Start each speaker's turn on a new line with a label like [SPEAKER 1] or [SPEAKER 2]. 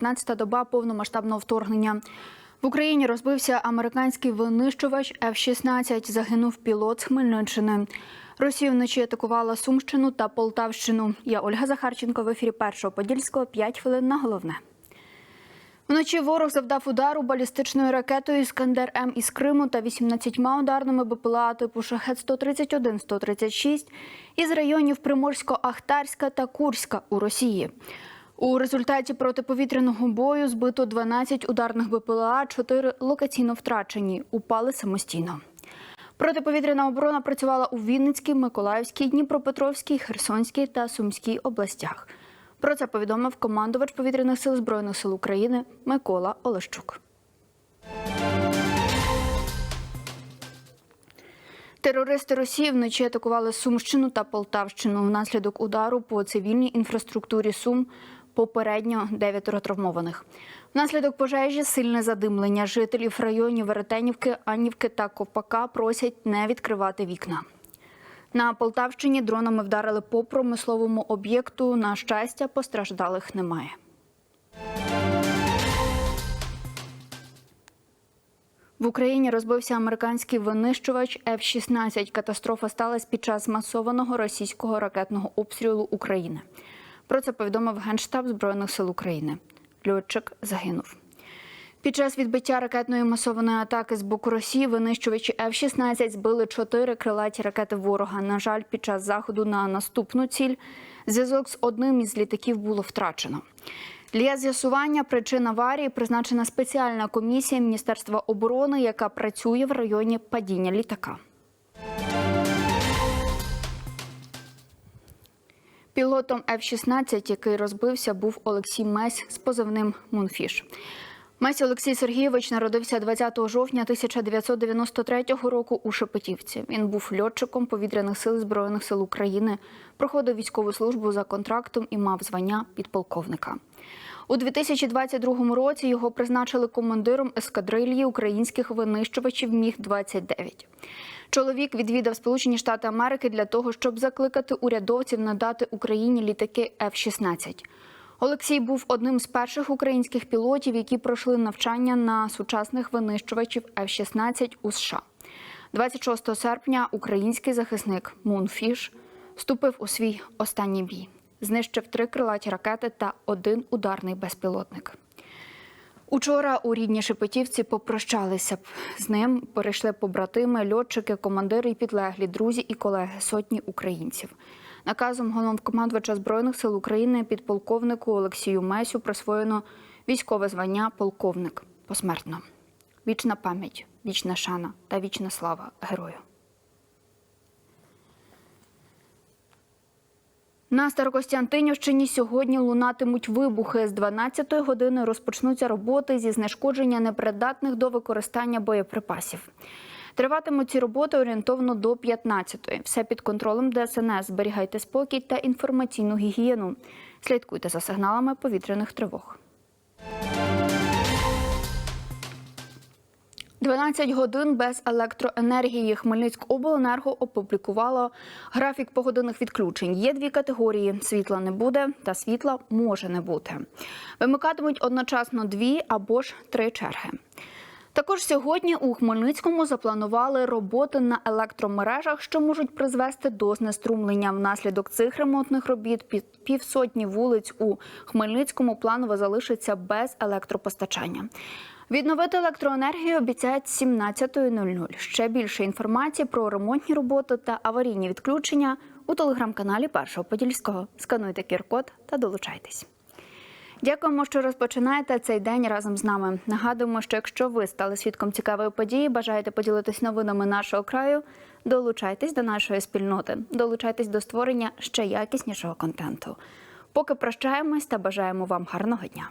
[SPEAKER 1] 15-та доба повномасштабного вторгнення. В Україні розбився американський винищувач F-16. Загинув пілот з Хмельниччини. Росія вночі атакувала Сумщину та Полтавщину. Я Ольга Захарченко в ефірі першого подільського. 5 хвилин на головне. Вночі ворог завдав удару балістичною ракетою Іскандер М із Криму та 18 ударними БПЛА типу Шахет 131 136 із районів Приморсько-Ахтарська та Курська у Росії. У результаті протиповітряного бою збито 12 ударних БПЛА, 4 локаційно втрачені, упали самостійно. Протиповітряна оборона працювала у Вінницькій, Миколаївській, Дніпропетровській, Херсонській та Сумській областях. Про це повідомив командувач повітряних сил Збройних сил України Микола Олещук. Терористи Росії вночі атакували Сумщину та Полтавщину. Внаслідок удару по цивільній інфраструктурі Сум попередньо дев'ятеро травмованих. Внаслідок пожежі сильне задимлення. Жителів районів Веретенівки, Аннівки та Ковпака просять не відкривати вікна. На Полтавщині дронами вдарили по промисловому об'єкту. На щастя, постраждалих немає. В Україні розбився американський винищувач F-16. Катастрофа сталася під час масованого російського ракетного обстрілу України. Про це повідомив Генштаб Збройних сил України. Льотчик загинув. Під час відбиття ракетної масованої атаки з боку Росії винищувачі F-16 збили чотири крилаті ракети ворога. На жаль, під час заходу на наступну ціль зв'язок з одним із літаків було втрачено. Для з'ясування причин аварії призначена спеціальна комісія Міністерства оборони, яка працює в районі падіння літака. Пілотом F-16, який розбився, був Олексій Месь з позивним Мунфіш. Месь Олексій Сергійович народився 20 жовтня 1993 року у Шепетівці. Він був льотчиком повітряних сил Збройних сил України, проходив військову службу за контрактом і мав звання підполковника. У 2022 році його призначили командиром ескадрильї українських винищувачів Міг-29. Чоловік відвідав Сполучені Штати Америки для того, щоб закликати урядовців надати Україні літаки F-16. Олексій був одним з перших українських пілотів, які пройшли навчання на сучасних винищувачів F-16 у США. 26 серпня український захисник Мунфіш вступив у свій останній бій. Знищив три крилаті ракети та один ударний безпілотник. Учора у рідній Шепетівці попрощалися б з ним. Перейшли побратими, льотчики, командири і підлеглі, друзі і колеги, сотні українців. Наказом головнокомандувача збройних сил України підполковнику Олексію Месю присвоєно військове звання полковник посмертно. Вічна пам'ять, вічна шана та вічна слава герою. На Старокостянтинівщині сьогодні лунатимуть вибухи. З 12-ї години розпочнуться роботи зі знешкодження непридатних до використання боєприпасів. Триватимуть ці роботи орієнтовно до 15-ї. Все під контролем ДСНС. Зберігайте спокій та інформаційну гігієну. Слідкуйте за сигналами повітряних тривог. 12 годин без електроенергії. Хмельницькобленерго опублікувало графік погодинних відключень. Є дві категорії: світла не буде та світла може не бути. Вимикатимуть одночасно дві або ж три черги. Також сьогодні у Хмельницькому запланували роботи на електромережах, що можуть призвести до знеструмлення. Внаслідок цих ремонтних робіт під півсотні вулиць у Хмельницькому планово залишиться без електропостачання. Відновити електроенергію обіцяють 17.00. Ще більше інформації про ремонтні роботи та аварійні відключення у телеграм-каналі Першого Подільського. Скануйте QR-код та долучайтесь. Дякуємо, що розпочинаєте цей день разом з нами. Нагадуємо, що якщо ви стали свідком цікавої події, бажаєте поділитись новинами нашого краю, долучайтесь до нашої спільноти, долучайтесь до створення ще якіснішого контенту. Поки прощаємось та бажаємо вам гарного дня.